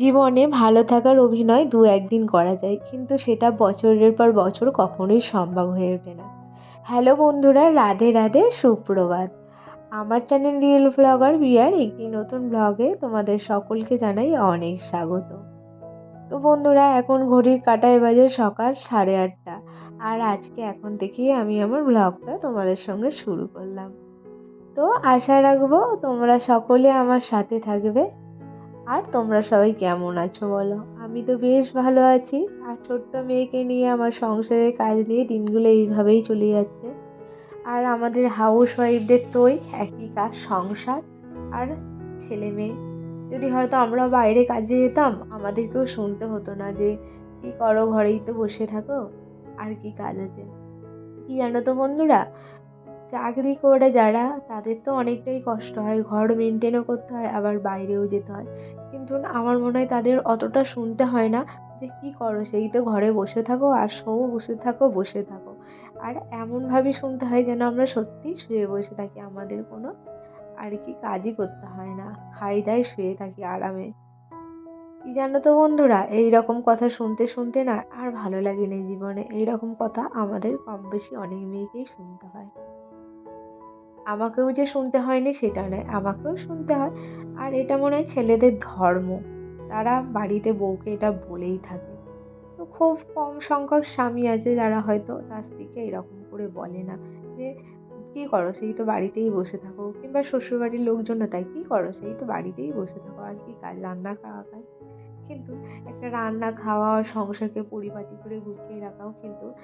জীবনে ভালো থাকার অভিনয় দু একদিন করা যায়, কিন্তু সেটা বছরের পর বছর কখনোই সম্ভব হয়ে ওঠে না। হ্যালো বন্ধুরা, রাধে রাধে, সুপ্রভাত। আমার চ্যানেল রিয়েল ব্লগার বিয়ার একটি নতুন ব্লগে তোমাদের সকলকে জানাই অনেক স্বাগত। তো বন্ধুরা, এখন ঘড়ির কাটায় বাজে সকাল সাড়ে আটটা, আর আজকে এখন থেকেই আমি আমার ব্লগটা তোমাদের সঙ্গে শুরু করলাম। তো আশা রাখব তোমরা সকলে আমার সাথে থাকবে। আর তোমরা সবাই কেমন আছো বলো? আমি তো বেশ ভালো আছি। আর ছোট্ট মেয়েকে নিয়ে আমার সংসারের কাজ নিয়ে দিনগুলো এইভাবেই চলে যাচ্ছে। আর আমাদের হাউস ওয়াইফদের তো ওই একই কাজ, সংসার আর ছেলে মেয়ে। যদি হয়তো আমরা বাইরে কাজে যেতাম, আমাদেরকেও শুনতে হতো না যে, কী করো, ঘরেই তো বসে থাকো, আর কি কাজ আছে? কি জানো তো বন্ধুরা? চাকরি করে যারা, তাদের তো অনেকটাই কষ্ট হয়। ঘর মেনটেনও করতে হয়, আবার বাইরেও যেতে হয়। কিন্তু আমার মনে হয় তাদের অতটা শুনতে হয় না যে কী করো, সেই তো ঘরে বসে থাকো আর শো বসে থাকো বসে থাকো। আর এমনভাবে শুনতে হয় যেন আমরা সত্যিই শুয়ে বসে থাকি, আমাদের কোনো আর কি কাজই করতে হয় না। খাই দাই, শুয়ে থাকি আরামে। কি জানো তো বন্ধুরা এই রকম কথা শুনতে শুনতে না আর ভালো লাগে না জীবনে। এই রকম কথা আমাদের কম বেশি অনেক মেয়েকেই শুনতে হয়। আমাকেও যে শুনতে হয়নি সেটা নয়, আমাকেও শুনতে হয়। আর এটা মনে হয় ছেলেদের ধর্ম। তারা বাড়িতে বউকে এটা বলেই থাকে। তো খুব কম সংখ্যক স্বামী আছে যারা হয়তো তার স্ত্রীকে এরকম করে বলে না যে, কী করো? সেই তো বাড়িতেই বসে থাকো। কিংবা শ্বশুরবাড়ির লোকজনও তাই, কী করো? সেই তো বাড়িতেই বসে থাকো। আর কি কাজ? রান্না খাওয়া কাজ? কিন্তু একটা রান্না, খাওয়া, সংসারকে পরিপাটি করে গুছিয়ে রাখাও কিন্তু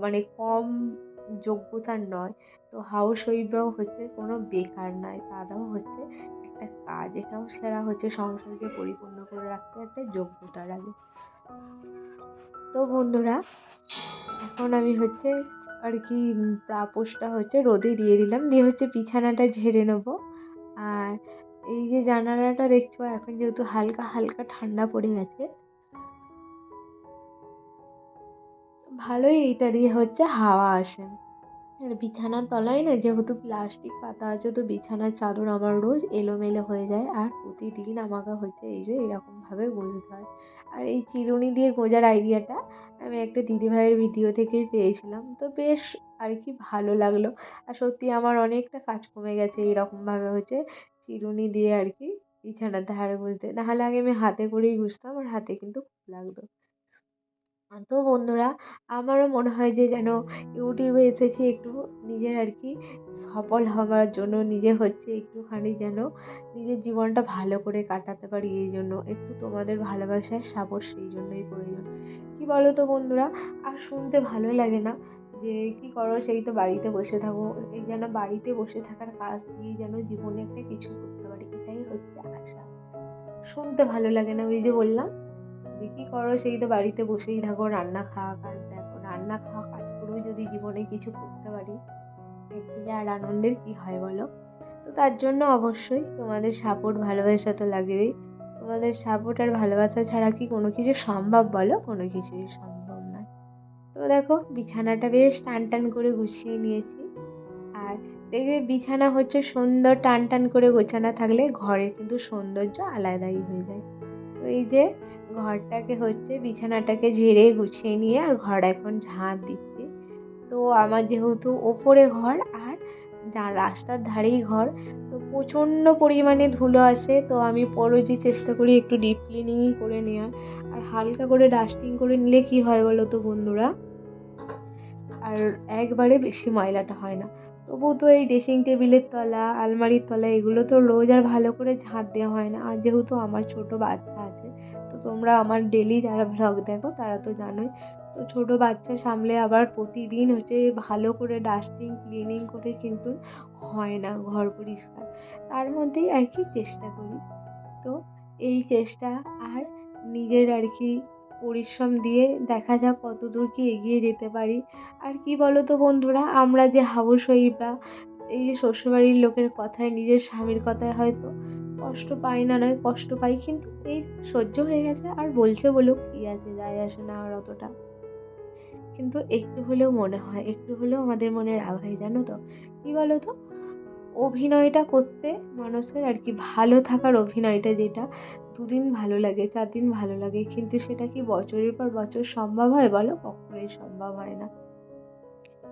মানে কম যোগ্যতার নয়। তো হাউস ওয়াইফরাও হচ্ছে কোনো বেকার নয়, তারাও হচ্ছে একটা কাজ। এটাও সেরা হচ্ছে সংসারকে পরিপূর্ণ করে রাখতে একটা যোগ্যতা লাগে তো বন্ধুরা, এখন আমি হচ্ছে আর কি পাপোশটা হচ্ছে রোদে দিয়ে দিলাম। দিয়ে হচ্ছে বিছানাটা ঝেড়ে নেব। আর এই যে জানালাটা দেখছ, এখন যেহেতু হালকা হালকা ঠান্ডা পড়ে গেছে ভালোই এইটা দিয়ে হচ্ছে হাওয়া আসে। আর বিছানার তলায় না যেহেতু প্লাস্টিক পাতা আছে, তো বিছানার চাদর আমার রোজ এলোমেলো হয়ে যায়। আর প্রতিদিন আমাকে হচ্ছে এই যে এরকমভাবে গুঁজতে হয়। আর এই চিরুনি দিয়ে গোঁজার আইডিয়াটা আমি একটা দিদিভাইয়ের ভিডিও থেকেই পেয়েছিলাম। তো বেশ আর কি ভালো লাগল। আর সত্যি আমার অনেকটা কাজ কমে গেছে এরকমভাবে হচ্ছে চিরুনি দিয়ে আর কি বিছানার ধারে গুঁজতে নাহলে আগে আমি হাতে করেই গুঁজতাম আর হাতে কিন্তু খুব লাগতো। তো বন্ধুরা, আমারও মনে হয় যে যেন ইউটিউবে এসেছি একটু নিজের আর কি সফল হওয়ার জন্য, নিজে হচ্ছে একটুখানি যেন নিজের জীবনটা ভালো করে কাটাতে পারি এই জন্য, একটু তোমাদের ভালোবাসার সাপোর্ট সেই জন্যই প্রয়োজন। কী বলো তো বন্ধুরা, আর শুনতে ভালো লাগে না যে কী করো সেই তো বাড়িতে বসে থাকো, এই যেন বাড়িতে বসে থাকার কাজ দিয়ে যেন জীবনে একটা কিছু করতে পারি, এটাই হচ্ছে আশা। শুনতে ভালো লাগে না ওই যে বললাম? যে কী করো? সেই তো বাড়িতে বসেই থাকো, রান্না খাওয়া কাজ দেখো, রান্না খাওয়া কাজ করেও যদি জীবনে কিছু করতে পারি থেকে আর আনন্দের কী হয় বলো? তো তার জন্য অবশ্যই তোমাদের সাপোর্ট ভালোবাসা তো লাগবেই। তোমাদের সাপোর্ট আর ভালোবাসা ছাড়া কি কোনো কিছু সম্ভব বলো? কোনো কিছুই সম্ভব নয়। তো দেখো, বিছানাটা বেশ টান টান করে গুছিয়ে নিয়েছি। আর দেখবে বিছানা হচ্ছে সুন্দর টান টান করে গোছানো থাকলে ঘরের কিন্তু সৌন্দর্য আলাদাই হয়ে যায়। তো এই যে ঘরটাকে হচ্ছে বিছানাটাকে ঝেড়ে গুছিয়ে নিয়ে আর ঘর এখন ঝাঁট দিচ্ছি। তো আমার যেহেতু ওপরে ঘর আর যা রাস্তার ধারেই ঘর, তো প্রচণ্ড পরিমাণে ধুলো আসে, তো আমি পরোজই চেষ্টা করি একটু ডিপ ক্লিনিংই করে নেওয়ার আর হালকা করে ডাস্টিং করে নিলে কী হয় বলো তো বন্ধুরা? আর একবারে বেশি ময়লাটা হয় না। তবু তো এই ড্রেসিং টেবিলের তলা, আলমারির তলা এগুলো তো রোজ আর ভালো করে ঝাঁট দেওয়া হয় না। আর যেহেতু আমার ছোটো বাচ্চা আছে তোমরা আমার ডেলি যারা ভ্লগ দেখো, তারা তো জানোই। তো ছোটো বাচ্চা সামলে আবার প্রতিদিন হচ্ছে ভালো করে ডাস্টিং ক্লিনিং করে কিন্তু হয় না ঘর পরিষ্কার। তার মধ্যেই আর কি চেষ্টা করি। তো এই চেষ্টা আর নিজের আর কি পরিশ্রম দিয়ে দেখা যাক কত দূর কি এগিয়ে যেতে পারি। আর কি বলো তো বন্ধুরা, আমরা যে হাউস ওয়াইফরা এই যে শ্বশুরবাড়ির লোকের কথায়, নিজের স্বামীর কথায় হয়তো কষ্ট পাই না নয়, কষ্ট পাই, কিন্তু এই সহ্য হয়ে গেছে। আর বলছে বলুক, কী আছে যায় আসে না আর অতটা। কিন্তু একটু হলেও মনে হয়, একটু হলেও আমাদের মনে রাগ হয় জানো তো? কী বলো তো অভিনয়টা করতে মানুষের আর কি ভালো থাকার অভিনয়টা যেটা, দুদিন ভালো লাগে চার দিন ভালো লাগে, কিন্তু সেটা কি বছরের পর বছর সম্ভব হয় বলো? কখনোই সম্ভব হয় না।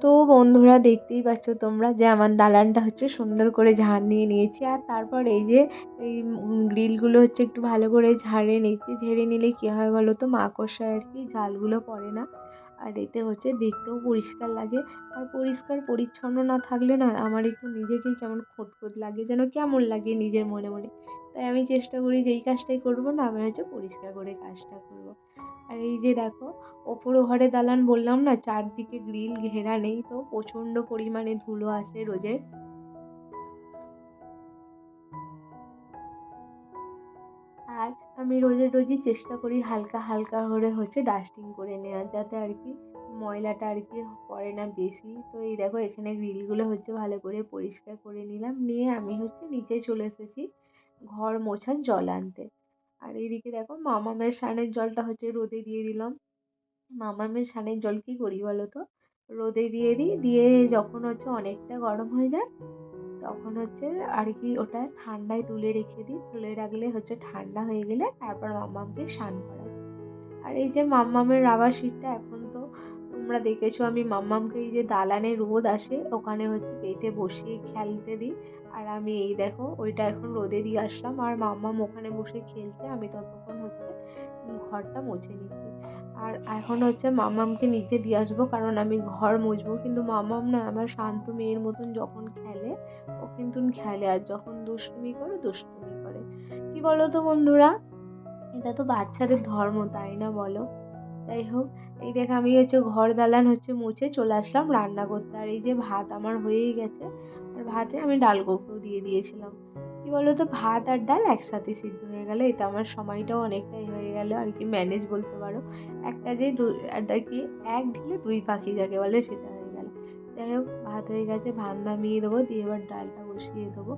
তো বন্ধুরা দেখতেই পাচ্ছ তোমরা যে আমার দালানটা হচ্ছে সুন্দর করে ঝাড় নিয়ে নিয়েছি। আর তারপর এই যে এই গ্রিলগুলো হচ্ছে একটু ভালো করে ঝাড়ে নিচ্ছি। ঝেড়ে নিলে কী হয় বলো তো? মাকড়সা আর কি জালগুলো পড়ে না। আর এতে হচ্ছে দেখতেও পরিষ্কার লাগে। আর পরিষ্কার, পরিচ্ছন্ন না থাকলে না আমার একটু নিজেকেই কেমন খোঁত লাগে, যেন কেমন লাগে নিজের মনে মনে। তাই আমি চেষ্টা করি যেই কাজটাই করব না, আমি হচ্ছে পরিষ্কার করে কাজটা করব। আর এই যে দেখো ওপর ঘরে দালান বললাম না, চারদিকে গ্রিল ঘেরা নেই তো, প্রচণ্ড পরিমাণে ধুলো আসে রোজের। আর আমি রোজে রোজই চেষ্টা করি হালকা হালকা করে হচ্ছে ডাস্টিং করে নেওয়ার, যাতে আর কি ময়লাটা আর কি পড়ে না বেশি। তো এই দেখো, এখানে গ্রিলগুলো হচ্ছে ভালো করে পরিষ্কার করে নিলাম। নিয়ে আমি হচ্ছে নিচে চলে এসেছি ঘর মোছার জল আনতে। আর এইদিকে দেখো, মামামের স্নানের জলটা হচ্ছে রোদে দিয়ে দিলাম। মামামের স্নানের জল কী করি বলো তো? রোদে দিয়ে দিই, দিয়ে যখন হচ্ছে অনেকটা গরম হয়ে যায় তখন হচ্ছে আর কি ওটা ঠান্ডায় তুলে রেখে দিই। তুলে রাখলে হচ্ছে ঠান্ডা হয়ে গেলে তারপর মাম্মামকে স্নান করাই। আর এই যে মাম্মামের রাবার সিটটা এখন তোমরা দেখেছ আমি মাম্মামকে এই যে দালানে রোদ আসে, ওখানে হচ্ছে পেতে বসিয়ে খেলতে দিই। আর আমি এই দেখো, ওইটা এখন রোদে দিয়ে আসলাম। আর মাম্মাম ওখানে বসে খেলছে, আমি ততক্ষণ হচ্ছে ঘরটা মুছে নিচ্ছি। আর এখন হচ্ছে মামামকে নিচে দিয়ে আসব, কারণ আমি ঘর মুছবো। কিন্তু মামাম না আমার শান্ত মেয়ের মতন যখন খেলে, ও কিন্তু খেলে। আর যখন দুষ্টুমি করে দুষ্টুমি করে। কি বলো তো বন্ধুরা? এটা তো বাচ্চাদের ধর্ম, তাই না বলো? যাই হোক এই দেখ, আমি হচ্ছে ঘর দালান হচ্ছে মুছে চলে আসলাম রান্না করতে আর এই যে ভাত আমার হয়েই গেছে, আর ভাতে আমি ডাল কৌটো দিয়ে দিয়েছিলাম। কি বলো তো ভাত আর ডাল একসাথে সিদ্ধ হয়ে গেল এতে আমার সময়টাও অনেকটাই হয়ে গেল, আর কি ম্যানেজ বলতে পারো। একটা যে আর কি, এক ঢিলে দুই পাখি যাকে বলে সেটা হয়ে গেল। যাই হোক, ভাত হয়ে গেছে, ভাত নামিয়ে দেবো, দিয়ে এবার ডালটা বসিয়ে দেবো।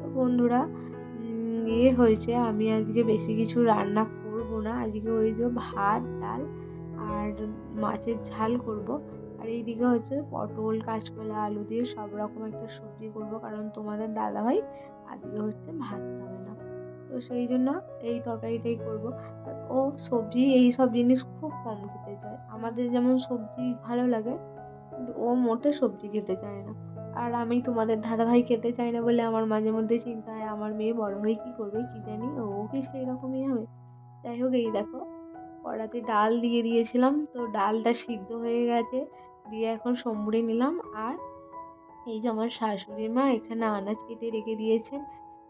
তো বন্ধুরা ইয়ে হয়েছে, আমি আজকে বেশি কিছু রান্না করব না, আজকে ওই যে ভাত, ডাল আর মাছের ঝাল করব। আর এইদিকে হচ্ছে পটল, কাঁচকলা, আলু দিয়ে সব রকম একটা সবজি করব, কারণ তোমাদের দাদাভাই আজকে হচ্ছে ভাত খাবে না। তো সেই জন্য এই তরকারিটাই করব। আর ও সবজি, এই সব জিনিস খুব কম খেতে চায়। আমাদের যেমন সবজি ভালো লাগে, কিন্তু ও মোটে সবজি খেতে চায় না। আর আমি তোমাদের দাদাভাই খেতে চাই না বলে আমার মাঝে মধ্যে চিন্তা হয়, আমার মেয়ে বড় হয়ে কী করবে, কী জানি, ও কি সেই রকমই হবে। যাই হোক, এই দেখো কড়াতে ডাল দিয়ে দিয়েছিলাম। তো ডালটা সিদ্ধ হয়ে গেছে। দিয়ে এখন সম্বুরে নিলাম। আর এই যে আমার শাশুড়ি মা এখানে আনাজ কেটে রেখে দিয়েছেন।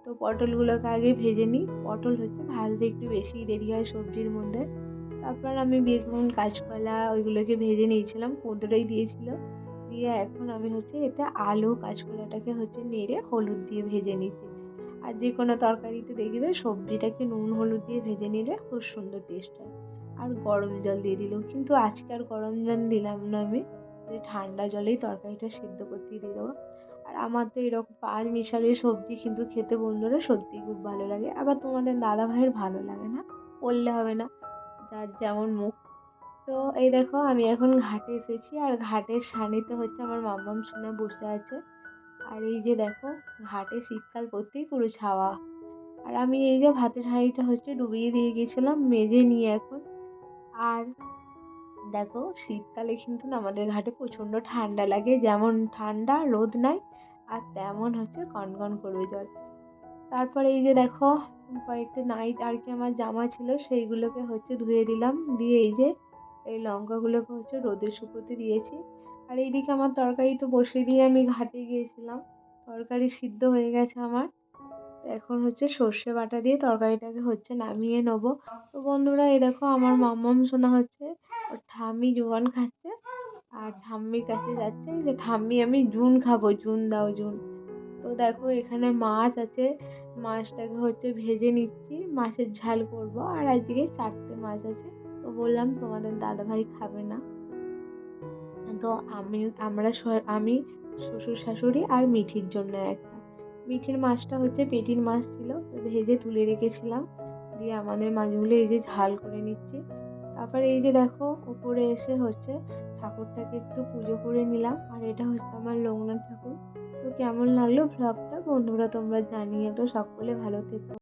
তো পটলগুলোকে আগে ভেজে নিই। পটল হচ্ছে ভাজতে একটু বেশি দেরি হয় সবজির মধ্যে। তারপর আমি বেগুন, কাঁচকলা ওইগুলোকে ভেজে নিয়েছিলাম। কুঁদোরাই দিয়েছিল। দিয়ে এখন আমি হচ্ছে এতে আলু, কাঁচকলাটাকে হচ্ছে নেড়ে হলুদ দিয়ে ভেজে নিচ্ছি। আর যে কোনো তরকারিতে দেখবে সবজিটাকে নুন, হলুদ দিয়ে ভেজে নিলে খুব সুন্দর টেস্ট হয়। আর গরম জল দিয়ে দিলাম কিন্তু আজকে আর গরম জল দিলাম না আমি। ঠান্ডা জলেই তরকারিটা সিদ্ধ করতে দিয়ে দেবো। আর আমার তো এরকম পাঁচ মিশালি সবজি কিন্তু খেতে বন্ধুরা সত্যিই খুব ভালো লাগে। আবার তোমাদের দাদা ভাইয়ের ভালো লাগে না? বললে হবে না, যার যেমন মুখ। তো এই দেখো আমি এখন ঘাটে এসেছি আর ঘাটের সানিতে হচ্ছে আমার মাম্মাম শুনে বসে আছে। আর এই যে দেখো ঘাটে শীতকাল পড়তেই পুরো ছাওয়া। আর আমি এই যে ভাতের হাঁড়িটা হচ্ছে ডুবিয়ে দিয়ে গেছিলাম মেজে নিয়ে এখন। আর দেখো শীতকালে কিন্তু না আমাদের ঘাটে প্রচণ্ড ঠান্ডা লাগে। যেমন ঠান্ডা, রোদ নাই আর তেমন হচ্ছে কনকন করবে জল। তারপরে এই যে দেখো কয়েকটা নাইট আর কি আমার জামা ছিল সেইগুলোকে হচ্ছে ধুয়ে দিলাম। দিয়ে এই যে এই লঙ্কাগুলোকে হচ্ছে রোদে শুকোতে দিয়েছি। আর এইদিকে আমার তরকারি তো বসিয়ে দিয়ে আমি ঘাটে গিয়েছিলাম। তরকারি সিদ্ধ হয়ে গেছে আমার। এখন হচ্ছে সর্ষে বাটা দিয়ে তরকারিটাকে হচ্ছে নামিয়ে নেব। তো বন্ধুরা, এই দেখো আমার মাম্মাম শোনা হচ্ছে, ওর ঠাম্মি জোয়ান খাচ্ছে আর ঠাম্মির কাছে যাচ্ছে। যে ঠাম্মি, আমি জুন খাব, জুন দাও জুন। তো দেখো এখানে মাছ আছে, মাছটাকে হচ্ছে ভেজে নিচ্ছি, মাছের ঝাল করব আর আজকে চারটে মাছ আছে। তো বললাম তোমাদের দাদাভাই খাবে না। তো আমি, আমরা আমি শ্বশুর শাশুড়ি আর মিঠির জন্য একটা মিঠির মাছটা হচ্ছে পেটির মাছ ছিল, তো ভেজে তুলে রেখেছিলাম। দিয়ে আমাদের মাছগুলো এই যে ঝাল করে নিচ্ছি। তারপর এই যে দেখো উপরে এসে হচ্ছে ঠাকুরটাকে একটু পুজো করে নিলাম। আর এটা হচ্ছে আমার লোকনাথ ঠাকুর। তো কেমন লাগল ভ্লগটা বন্ধুরা তোমরা জানিয়ে তো সকলে ভালো থেকো।